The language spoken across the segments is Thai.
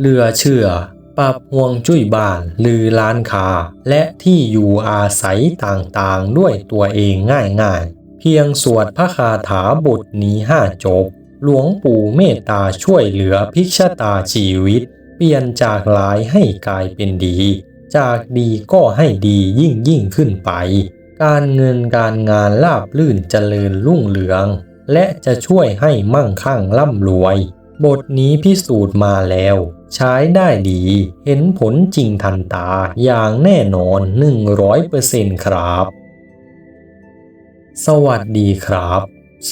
เรือเชื่อปรับห่วงจุ้ยบ้านหรือร้านค้า และที่อยู่อาศัยต่างๆ ด้วยตัวเองง่ายๆ เพียงสวดพระคาถาบทนี้ห้าจบ หลวงปู่เมตตาช่วยเหลือพิกชตาชีวิต เปลี่ยนจากร้ายให้กลายเป็นดี จากดีก็ให้ดียิ่งยิ่งขึ้นไป การเงินการงานราบลื่นเจริญรุ่งเรือง และจะช่วยให้มั่งคั่งร่ำรวย บทนี้พิสูจน์มาแล้ว ใช้ได้ดี เห็นผลจริงทันตาอย่างแน่นอน 100%ครับ สวัสดีครับ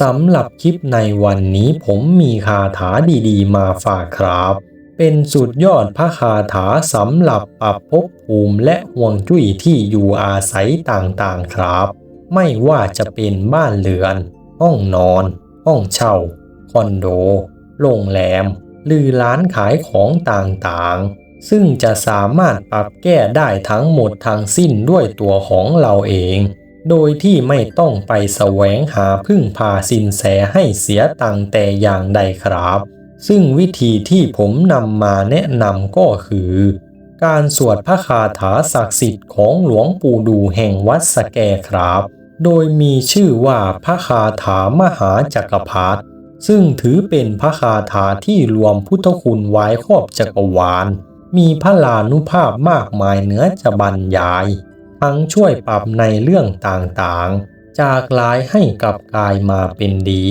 สำหรับคลิปในวันนี้ผมมีคาถาดีๆ มาฝากครับ เป็นสุดยอดพระคาถาสำหรับปรับภพภูมิและห่วงจุ้ยที่อยู่อาศัยต่างๆครับ ไม่ว่าจะเป็นบ้านเรือน ห้องนอน ห้องเช่า คอนโด โรงแรม หรือร้านขายของต่างๆ ซึ่งจะสามารถปรับแก้ได้ทั้งหมดทั้งสิ้นด้วยตัวของเราเอง โดยที่ไม่ต้องไปแสวงหาพึ่งพาสินแสให้เสียตังแต่อย่างใดครับ ซึ่งวิธีที่ผมนำมาแนะนำก็คือการสวดพระคาถาศักดิ์สิทธิ์ของหลวงปู่ดูแห่งวัดสแกครับ โดยมีชื่อว่าพระคาถามหาจักรพรรดิ ซึ่งถือเป็นพระคาถาที่รวมพุทธคุณไว้ครอบจักรวาล มีพระลานุภาพมากมายเหนือจะบรรยาย ทั้งช่วยปรับในเรื่องต่างๆ จากร้ายให้กลับกลายมาเป็นดี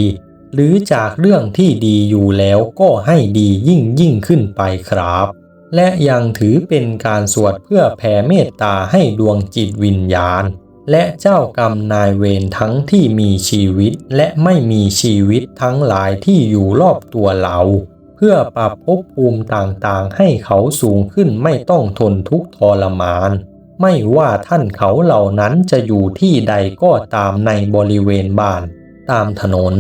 หรือจากเรื่องที่ดีอยู่แล้วก็ให้ดียิ่งยิ่งขึ้นไปครับ และยังถือเป็นการสวดเพื่อแผ่เมตตาให้ดวงจิตวิญญาณ และเจ้ากรรมนายเวรทั้งที่มีชีวิตและไม่มีชีวิตทั้งหลายที่อยู่รอบตัวเรา เพื่อปรับภพภูมิต่างๆ ให้เขาสูงขึ้นไม่ต้องทนทุกข์ทรมาน ไม่ว่าท่านเขาเหล่านั้นจะอยู่ที่ใดก็ตามในบริเวณบ้าน ตามถนน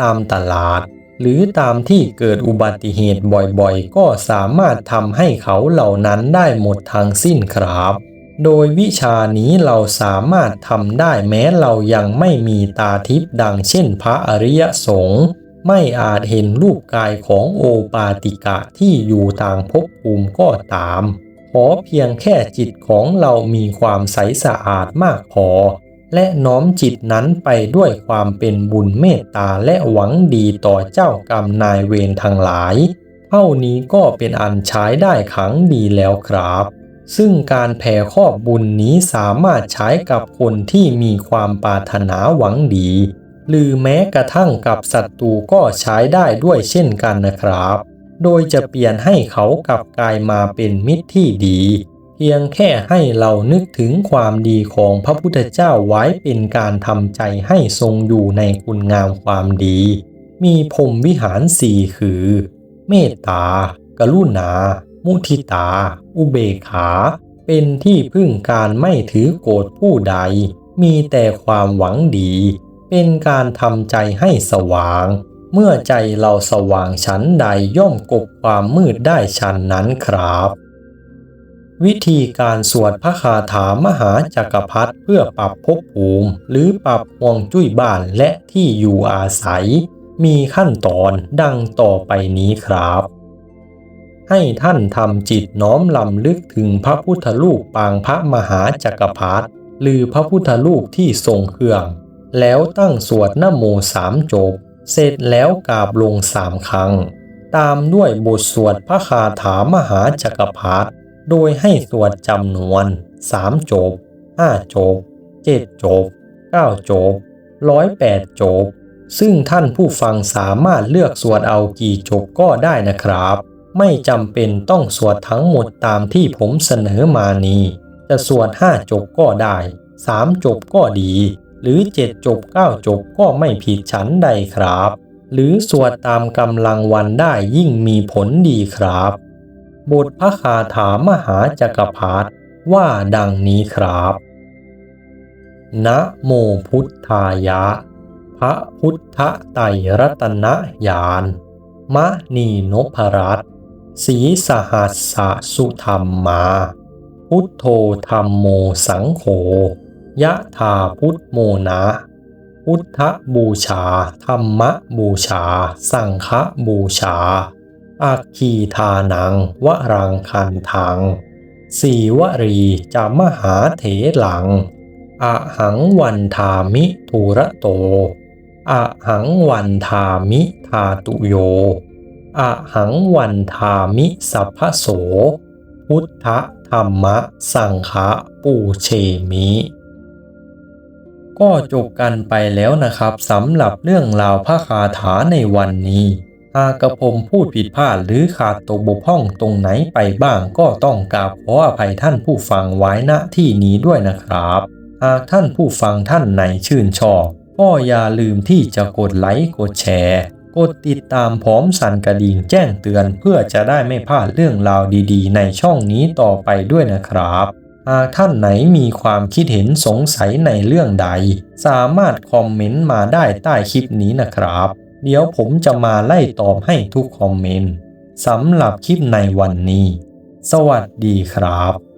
ตามตลาด หรือตามที่เกิดอุบัติเหตุบ่อยๆ ก็สามารถทำให้เขาเหล่านั้นได้หมดทางสิ้นครับ โดยวิชานี้เราสามารถทำได้แม้เรายังไม่มีตาทิพย์ดังเช่นพระอริยสงฆ์ไม่อาจเห็นรูปกายของโอปาติกะที่อยู่ต่างภพภูมิก็ตาม ขอเพียงแค่จิตของเรามีความใสสะอาดมากพอ และน้อมจิตนั้นไปด้วยความเป็นบุญเมตตาและหวังดีต่อเจ้ากรรมนายเวรทั้งหลาย เท่านี้ก็เป็นอันใช้ได้ขังดีแล้วครับ ซึ่งการแผ่ครอบบุญนี้สามารถใช้กับคนที่มีความปรารถนาหวังดี หรือแม้กระทั่งกับศัตรูก็ใช้ได้ด้วยเช่นกันนะครับ โดยจะเปลี่ยนให้เขากลับกลายมาเป็นมิตรที่ดี เพียงแค่ให้เรานึกถึงความดีของพระพุทธเจ้าไว้เป็นการทำใจให้ทรงอยู่ในคุณงามความดี มีพรมวิหารสี่คือ เมตตากรุณา มุทิตา อุเบกขา เป็นที่พึ่งการไม่ถือโกรธผู้ใด มีแต่ความหวังดี เป็นการทำใจให้สว่าง เมื่อใจเราสว่างชั้นใดย่อมกบความมืดได้ชั้นนั้นครับ วิธีการสวดพระคาถามหาจักรพรรดิเพื่อปรับภพภูมิ หรือปรับห่วงจุ้ยบ้านและที่อยู่อาศัย มีขั้นตอนดังต่อไปนี้ครับ ให้ท่านทำจิตน้อมลำลึกถึงพระพุทธรูปปางพระมหาจักรพรรดิหรือพระพุทธรูปที่ทรงเครื่อง แล้วตั้งสวดนโมสามจบ เสร็จแล้วกราบลงสามครั้ง ตามด้วยบทสวดพระคาถามหาจักรพรรดิโดยให้สวดจำนวนสามจบห้าจบเจ็ดจบเก้าจบร้อยแปดจบ ซึ่งท่านผู้ฟังสามารถเลือกสวดเอากี่จบก็ได้นะครับ ไม่จำเป็นต้องสวดทั้งหมดตามที่ผมเสนอมานี้ จะสวดห้าจบก็ได้สามจบก็ดี หรือเจ็ดจบเก้าจบก็ไม่ผิดฉันใดครับ หรือสวดตามกำลังวันได้ยิ่งมีผลดีครับ บทพระคาถามหาจักรพรรดิว่าดังนี้ครับนะโมพุทธายะ พระพุทธไตรรัตนญาณมะนีนพรัตน์ สีสหัสสสุธรรมมา พุทโธธรรมโมสังโฆยะธาพุทโมนะ พุทธบูชา ธรรมบูชา สังฆบูชาอัคคีทานัง วรังคันทัง สีวรีจามหาเถหลังอะหังวันทามิทุระโตอะหังวันทามิทาตุโย อะหังวันทามิสัพพโส พุทธธรรมะสังฆะปูเชมิ ก็จบกันไปแล้วนะครับสำหรับเรื่องราวพระคาถาในวันนี้ หากกระผมพูดผิดพลาดหรือขาดตกบกพร่องตรงไหนไปบ้างก็ต้องกราบขออภัยท่านผู้ฟังไว้ณที่นี้ด้วยนะครับ หากท่านผู้ฟังท่านไหนชื่นชอบก็อย่าลืมที่จะกดไลค์กดแชร์ กดติดตามพร้อมสั่นกระดิ่งแจ้งเตือนเพื่อจะได้ไม่พลาดเรื่องราวดีๆ ในช่องนี้ต่อไปด้วยนะครับ หากท่านไหนมีความคิดเห็นสงสัยในเรื่องใด สามารถคอมเมนต์มาได้ใต้คลิปนี้นะครับ เดี๋ยวผมจะมาไล่ตอบให้ทุกคอมเมนต์สำหรับคลิปในวันนี้ สวัสดีครับ